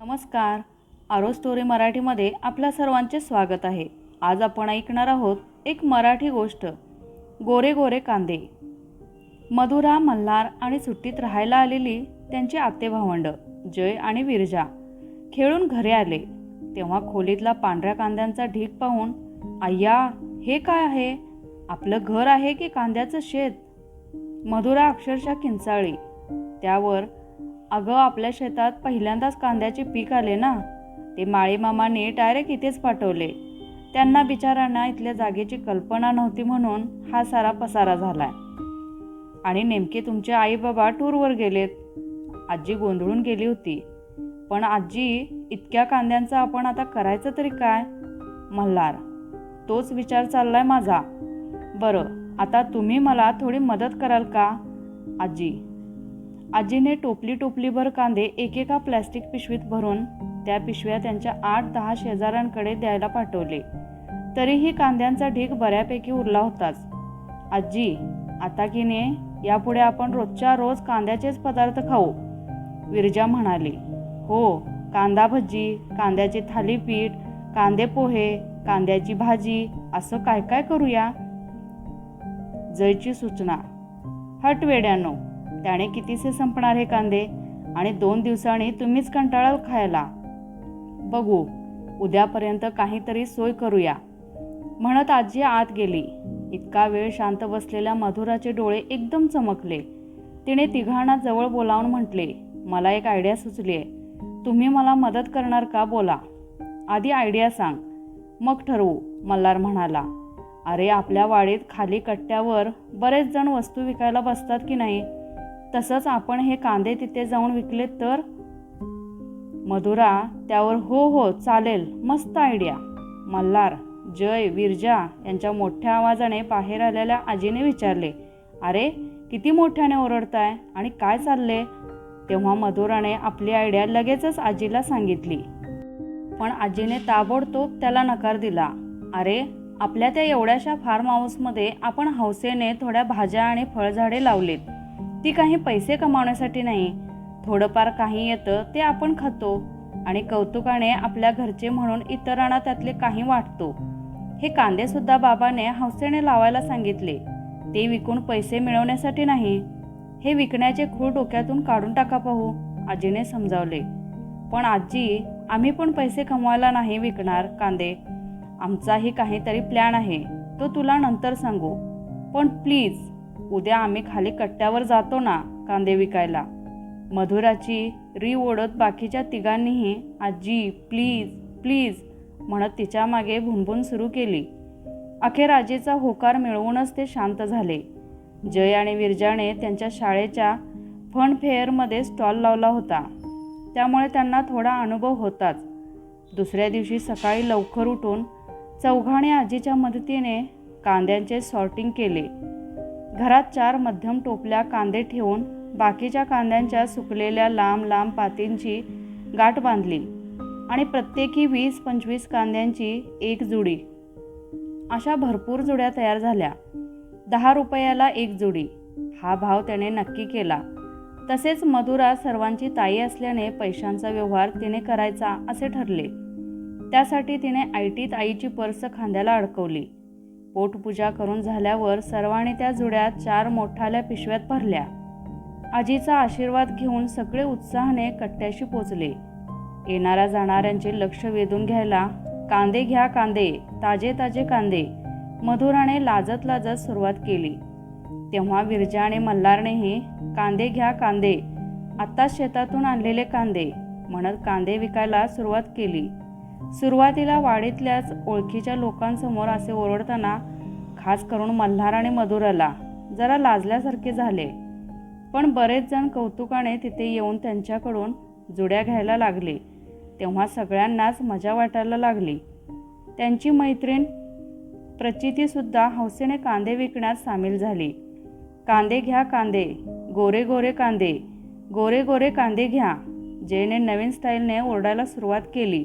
नमस्कार. आरो स्टोरी मराठीमध्ये आपल्या सर्वांचे स्वागत आहे. आज आपण ऐकणार आहोत एक मराठी गोष्ट. गोरे गोरे कांदे. मधुरा मल्हार आणि सुट्टीत राहायला आलेली त्यांची आते भावंड जय आणि विरजा. खेळून घरी आले. तेव्हा खोलीतला पांढऱ्या कांद्यांचा ढीग पाहून अय्या हे काय आहे? आपलं घर आहे की कांद्याचं शेत? मधुरा अक्षरशः किंचाळी त्यावर अगं आपल्या शेतात पहिल्यांदाच कांद्याचे पीक आले ना. ते माळीमामाने डायरेक्ट इथेच पाठवले. त्यांना बिचारांना इथल्या जागेची कल्पना नव्हती म्हणून हा सारा पसारा झालाय. आणि नेमके तुमचे आई बाबा टूरवर गेलेत. आजी गोंधळून गेली होती. पण आजी इतक्या कांद्यांचं आपण आता करायचं तरी काय? मल्हार तोच विचार चाललाय माझा. बरं आता तुम्ही मला थोडी मदत कराल का? आजी आजीने टोपली टोपलीभर कांदे एकेका प्लॅस्टिक पिशवीत भरून त्या पिशव्या त्यांच्या आठ दहा शेजाऱ्यांकडे द्यायला पाठवले. तरीही कांद्यांचा ढीग बऱ्यापैकी उरला होताच. आजी आता की ने यापुढे आपण रोजच्या रोज कांद्याचेच पदार्थ खाऊ. विरजा म्हणाली हो कांदा भजी कांद्याचे थालीपीठ कांदे पोहे कांद्याची भाजी असं काय काय करूया? जयची सूचना. हट वेड्यानो त्याने कितीसे संपणार हे कांदे? आणि दोन दिवसांनी तुम्हीच कंटाळाल खायला. बघू उद्यापर्यंत काहीतरी सोय करूया. म्हणत आजी आत गेली. इतका वेळ शांत बसलेल्या मधुराचे डोळे एकदम चमकले. तिने तिघांना जवळ बोलावून म्हटले मला एक आयडिया सुचली आहे तुम्ही मला मदत करणार का बोला. आधी आयडिया सांग. मग ठरवू मल्हार म्हणाला. अरे आपल्या वाडीत खाली कट्ट्यावर बरेच जण वस्तू विकायला बसतात की नाही? तसंच आपण हे कांदे तिथे जाऊन विकले तर? मधुरा त्यावर हो हो चालेल मस्त आयडिया मल्हार जय विरजा यांच्या मोठ्या आवाजाने बाहेर आलेल्या आजीने विचारले अरे किती मोठ्याने ओरडताय आणि काय चालले तेव्हा मधुराने आपली आयडिया लगेचच आजीला सांगितली. पण आजीने ताबडतोब त्याला नकार दिला. अरे आपल्या त्या एवढ्याशा फार्म हाऊसमध्ये आपण हौसेने थोड्या भाज्या आणि फळझाडे लावलीत. ती काही पैसे कमावण्यासाठी नाही थोडंफार काही येतं ते आपण खातो आणि कौतुकाने आपल्या घरचे म्हणून इतरांना त्यातले काही वाटतो. हे कांदे सुद्धा बाबाने हौसेने लावायला सांगितले. ते विकून पैसे मिळवण्यासाठी नाही. हे विकण्याचे खूळ डोक्यातून काढून टाका पाहू आजीने समजावले. पण आजी आम्ही पण पैसे कमवायला नाही विकणार कांदे. आमचाही काहीतरी प्लॅन आहे तो तुला नंतर सांगू. पण प्लीज उद्या आम्ही खाली कट्ट्यावर जातो ना कांदे विकायला. मधुराची री ओढत बाकीच्या तिघांनीही आजी प्लीज प्लीज म्हणत तिच्यामागे भुणभुण सुरू केली. अखेर आजीचा होकार मिळवूनच ते शांत झाले. जय आणि विरजाने त्यांच्या शाळेच्या फन फेअरमध्ये स्टॉल लावला होता. त्यामुळे त्यांना थोडा अनुभव होताच. दुसऱ्या दिवशी सकाळी लवकर उठून चौघाने आजीच्या मदतीने कांद्यांचे सॉर्टिंग केले. घरात चार मध्यम टोपल्या कांदे ठेवून बाकीच्या कांद्यांच्या सुकलेल्या लांब लांब पातींची गाठ बांधली आणि प्रत्येकी वीस पंचवीस कांद्यांची एक जुडी. अशा भरपूर जुड्या तयार झाल्या. दहा रुपयाला एक जुडी. हा भाव त्याने नक्की केला. तसेच मधुरा सर्वांची ताई असल्याने पैशांचा व्यवहार तिने करायचा असे ठरले. त्यासाठी तिने आयटीत आईची पर्स खांद्याला अडकवली. पोटपूजा करून झाल्यावर सर्वांनी त्या जुड्यात चार मोठाल्या पिशव्यात भरल्या. आजीचा आशीर्वाद घेऊन सगळे उत्साहाने कट्ट्याशी पोचले. येणाऱ्या जाणाऱ्यांचे लक्ष वेधून घ्यायला कांदे घ्या कांदे ताजे ताजे कांदे मधुराने लाजत लाजत सुरुवात केली. तेव्हा विरजा आणि मल्हारनेही कांदे घ्या कांदे आत्ताच शेतातून आणलेले कांदे म्हणत कांदे विकायला सुरुवात केली. सुरुवातीला वाडीतल्याच ओळखीच्या लोकांसमोर असे ओरडताना खास करून मल्हार आणि मधुराला. जरा लाजल्यासारखे झाले. पण बरेच जण कौतुकाने तिथे येऊन त्यांच्याकडून जुड्या घ्यायला लागले. तेव्हा सगळ्यांनाच मजा वाटायला लागली. त्यांची मैत्रीण प्रचितीसुद्धा हौसेने कांदे विकण्यात सामील झाली. कांदे घ्या कांदे गोरे गोरे कांदे गोरे गोरे कांदे घ्या जयने नवीन स्टाईलने ओरडायला सुरुवात केली.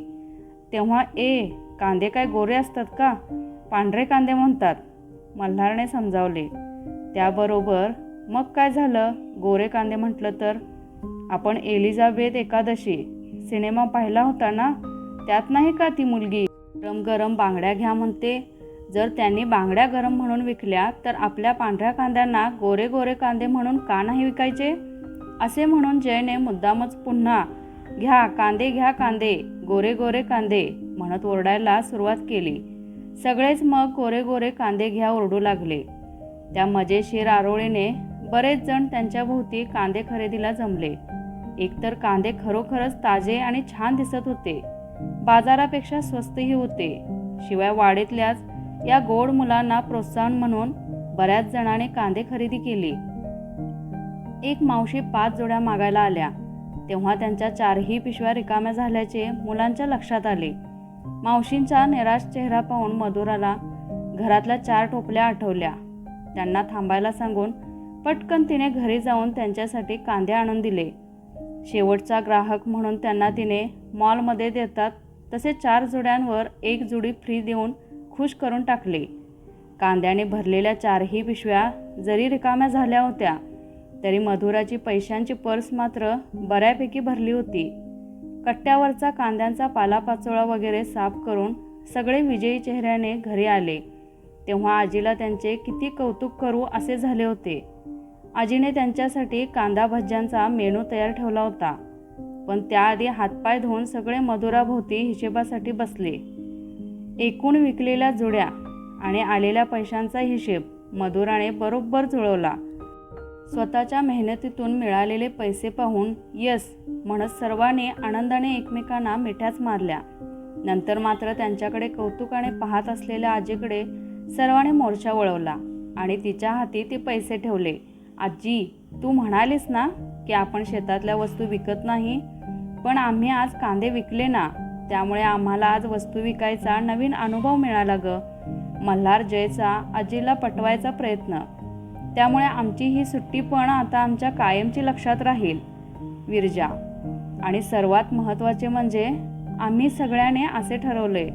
तेव्हा ए कांदे काय गोरे असतात का? पांढरे कांदे म्हणतात. मल्हारने समजावले. त्याबरोबर मग काय झालं? गोरे कांदे म्हटलं तर? आपण एलिझाबेथ एकादशी सिनेमा पाहिला होता ना? त्यात नाही का ती मुलगी? गरम गरम बांगड्या घ्या म्हणते. जर त्यांनी बांगड्या गरम म्हणून विकल्या तर आपल्या पांढऱ्या कांद्यांना गोरे गोरे कांदे म्हणून का नाही विकायचे? असे म्हणून जयने मुद्दामच पुन्हा घ्या कांदे घ्या कांदे गोरे गोरे कांदे म्हणत ओरडायला सुरुवात केली. सगळेच मग गोरे गोरे कांदे घ्या ओरडू लागले. त्या मजेशीर आरोळीने बरेच जण त्यांच्या भोवती कांदे खरेदीला जमले. एकतर कांदे खरोखरच ताजे आणि छान दिसत होते. बाजारापेक्षा स्वस्तही होते. शिवाय वाडीतल्याच या गोड मुलांना प्रोत्साहन म्हणून बऱ्याच जणांनी कांदे खरेदी केली. एक मावशी पाच जोड्या मागायला आल्या. तेव्हा त्यांच्या चारही पिशव्या रिकाम्या झाल्याचे मुलांच्या लक्षात आले. मावशींचा निराश चेहरा पाहून मधुराला घरातल्या चार टोपल्या आठवल्या. त्यांना थांबायला सांगून पटकन तिने घरी जाऊन त्यांच्यासाठी कांदे आणून दिले. शेवटचा ग्राहक म्हणून त्यांना तिने मॉलमध्ये देतात तसे चार जुड्यांवर एक जुडी फ्री देऊन खुश करून टाकले. कांद्याने भरलेल्या चारही पिशव्या जरी रिकाम्या झाल्या होत्या तरी मधुराची पैशांची पर्स मात्र बऱ्यापैकी भरली होती. कट्ट्यावरचा कांद्यांचा पालापाचोळा वगैरे साफ करून सगळे विजयी चेहऱ्याने घरी आले. तेव्हा आजीला त्यांचे किती कौतुक करू असे झाले होते. आजीने त्यांच्यासाठी कांदा भज्यांचा मेनू तयार ठेवला होता. पण त्याआधी हातपाय धुवून सगळे मधुराभोवती हिशेबासाठी बसले. एकूण विकलेल्या जुड्या आणि आलेल्या पैशांचा हिशेब मधुराने बरोबर जुळवला. स्वतःच्या मेहनतीतून मिळालेले पैसे पाहून यस म्हणत सर्वांनी आनंदाने एकमेकांना मिठ्याच मारल्या. नंतर मात्र त्यांच्याकडे कौतुकाने पाहत असलेल्या आजीकडे सर्वांनी मोर्चा वळवला आणि तिच्या हाती ते पैसे ठेवले. आजी तू म्हणालीस ना की आपण शेतातल्या वस्तू विकत नाही पण आम्ही आज कांदे विकले ना त्यामुळे आम्हाला आज वस्तू विकायचा नवीन अनुभव मिळाला ग. मल्हार जयचा आजीला पटवायचा प्रयत्न त्यामुळे आमची ही सुट्टी पण आता आमच्या कायमची लक्षात राहील. विरजा. आणि सर्वात महत्त्वाचे म्हणजे आम्ही सगळ्याने असे ठरवले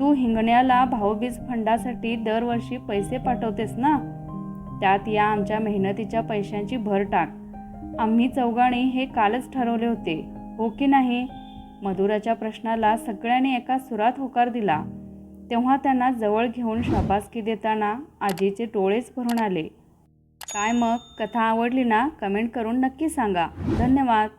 तू हिंगण्याला भाऊबीज फंडासाठी दरवर्षी पैसे पाठवतेस ना? त्यात या आमच्या मेहनतीच्या पैशांची भर टाक. आम्ही चौघाणी हे कालच ठरवले होते हो की नाही मधुराच्या प्रश्नाला सगळ्यांनी एका सुरात होकार दिला. तेव्हा त्यांना जवळ घेऊन शाबासकी देताना आजीचे डोळेच भरून आले. काय मग? कथा आवडली ना? कमेंट करून नक्की सांगा. धन्यवाद.